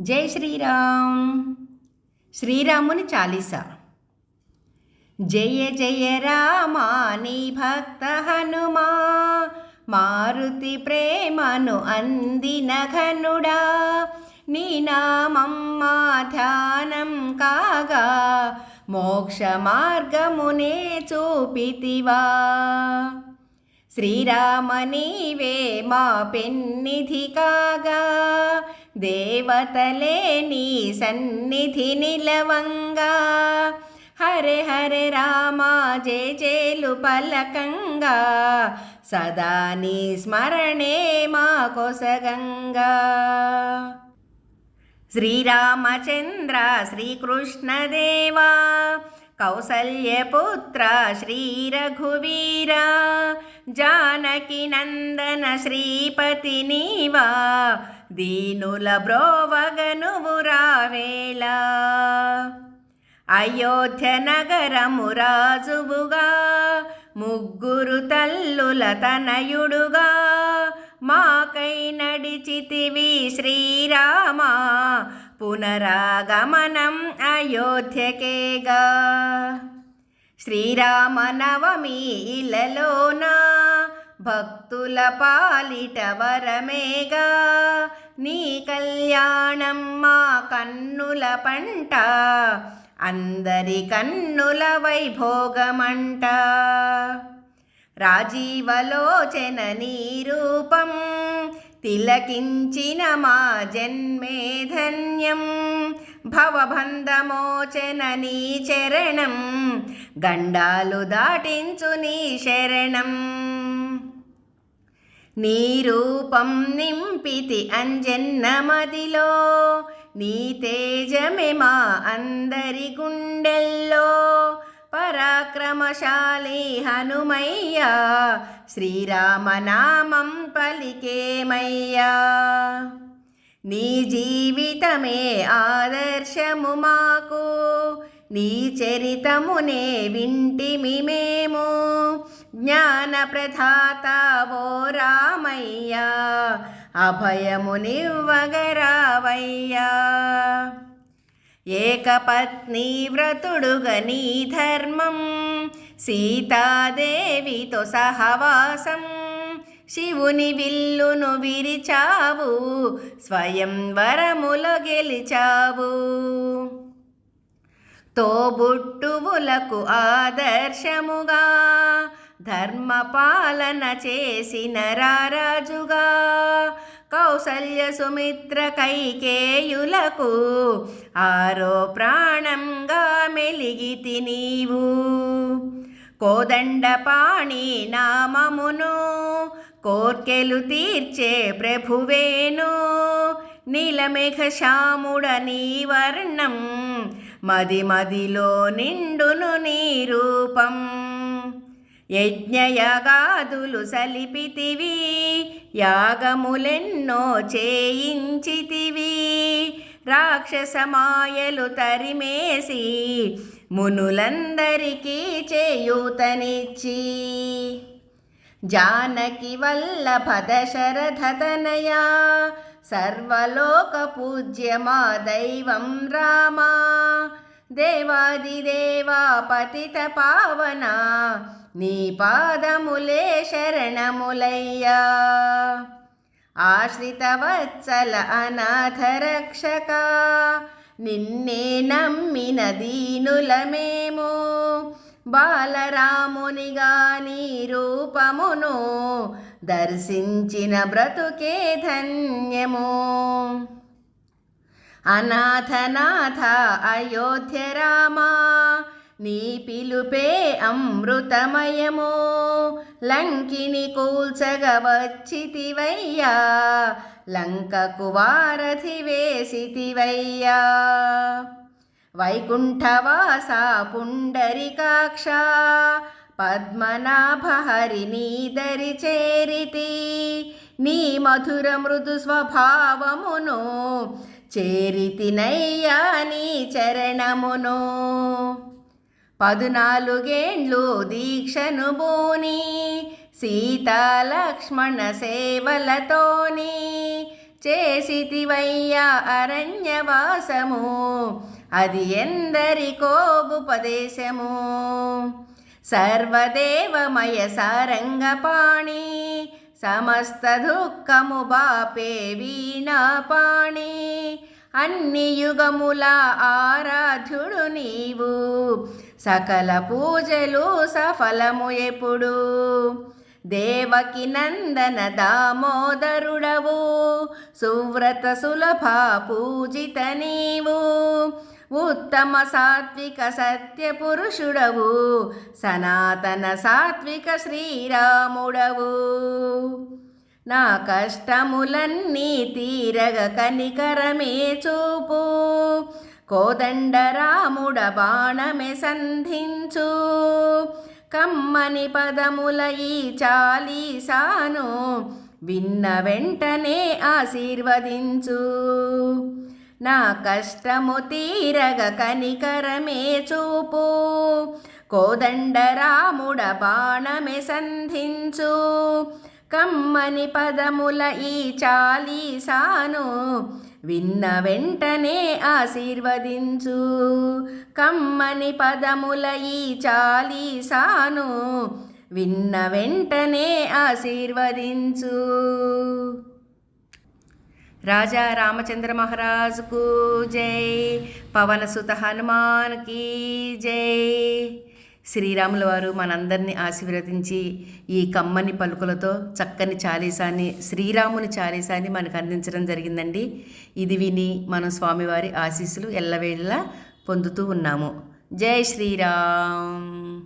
జై శ్రీరామ్. శ్రీరాముని చాలీస. జయ జయ రామా నీ భక్త హనుమా. మారుతి ప్రేమను అందిన ఘనుడా. నీ నామం మా ధ్యానం కాగా మోక్ష మార్గమునే చూపితివా. శ్రీరామ నీవే మా పెన్నిధి కాగా దేవతలే నీ సన్నిధి నిలవంగా. హరే హరే రామ జయ జేలు పలకంగా. సదా నీ స్మరణే మా కొసగంగా. శ్రీరామచంద్ర శ్రీకృష్ణదేవా కౌసల్యపుత్ర శ్రీరఘువీరా జానకి నందన శ్రీపతి నీవా దీనుల బ్రోవగనువు రావేళ. అయోధ్య నగరము రాజువుగా ముగ్గురు తల్లుల తనయుడుగా మాకై నడిచితివి శ్రీరామా పునరాగమనం అయోధ్యకేగా. శ్రీరామనవమి ఇలలోనా భక్తుల పాలిట వరమేగా నీ కళ్యాణం మా కన్నుల పంట అందరి కన్నుల వైభోగమంట. రాజీవలోచన నీ రూపం తిలకించిన మా జన్మే ధన్యం. భవబంధమోచన నీ చరణం గండాలు దాటించు నీ శరణం. నీ రూపం నింపితి అంజన్నమదిలో నీ తేజమే మా అందరి గుండెల్లో. పరాక్రమశాలి హనుమయ్యా శ్రీరామనామం పలికేమయ్యా. నీ జీవితమే ఆదర్శము మాకు నీ చరితమునే వింటిమి మే జ్ఞాన ప్రధాత ఓ రామయ్యా అభయమునివ్వగరావయ్యా. ఏకపత్ని వ్రతుడుగా నీ ధర్మం సీతాదేవితో సహవాసం. శివుని విల్లును విరిచావు స్వయం వరముల గెలిచావు. తోబుట్టువులకు ఆదర్శముగా ధర్మపాలన చేసిన రారాజుగా కౌసల్య సుమిత్ర కైకేయులకు ఆరో ప్రాణంగా మెలిగితి నీవు. కోదండపాణి నామమును కోర్కెలు తీర్చే ప్రభువేను. నీలమేఘ శ్యాముడ నీ వర్ణం మది మదిలో నిండును నీ రూపం. యజ్ఞయగాదులు సలిపితివి యాగములెన్నో చేయించితివి. రాక్షసమాయలు తరిమేసి మునులందరికీ చేయూతనిచ్చి. జానకి వల్లభ దశరథతనయా సర్వలోక పూజ్య మా దైవం రామా. దేవాదిదేవా పతిత పావనా నీ పాదములే శరణములయ్యా. ఆశ్రితవత్సల అనాథరక్షక నిన్నే నమ్మిన దీనులమేమో బాలరామునిగా నీ రూపమును దర్శించిన బ్రతుకే ధన్యము. అనాథనాథ అయోధ్య రామా నీ పిలుపే అమృతమయమో లంకిని కూల్చగ వచ్చితివయ్యా లంకకు వారధి వేసితివయ్యా. వైకుంఠవాస పుండరికాక్ష పద్మనాభహరి నీ దరి చేరితి నీ మధుర మృదు స్వభావమును చేరితినయ్యా నీ చరణమును. పదునాలుగేండ్లు దీక్షను బోని సీతాలక్ష్మణ సేవలతోని చేసితివయ్యా అరణ్యవాసము. అది ఎందరికో ఉపదేశము. సర్వదేవమయ సారంగపాణి సమస్త దుఃఖము బాపే వీణాపాణి. అన్ని యుగముల ఆరాధ్యుడు నీవు. సకల పూజలు సఫలము ఎప్పుడు? దేవకి నందన దామోదరుడవు సువ్రత సులభ పూజిత నీవు ఉత్తమ సాత్విక సత్య పురుషుడవు సనాతన సాత్విక శ్రీరాముడవు. నా కష్టములన్నీ తీరగ కనికరమే చూపు కోదండరాముడ బాణమె సంధించు. కమ్మని పదముల ఈ చాలీసాను విన్న వెంటనే ఆశీర్వదించు. నా కష్టము తీరగ కనికరమే చూపు. కోదండరాముడ బాణమె సంధించు. కమ్మని పదముల ఈ చాలీసాను విన్న వెంటనే ఆశీర్వదించు. కమ్మని పదముల ఈ చాలీసాను విన్న వెంటనే ఆశీర్వదించు. రాజా రామచంద్ర మహారాజుకు జై. పవనసుత హనుమాన్కి జై. శ్రీరాముల వారు మనందరినీ ఆశీర్వదించి ఈ కమ్మని పలుకులతో చక్కని చాలీసాన్ని శ్రీరాముని చాలీసాన్ని మనకు అందించడం జరిగిందండి. ఇది విని మనం స్వామివారి ఆశీస్సులు ఎల్లవేళలా పొందుతూ ఉన్నాము. జై శ్రీరామ్!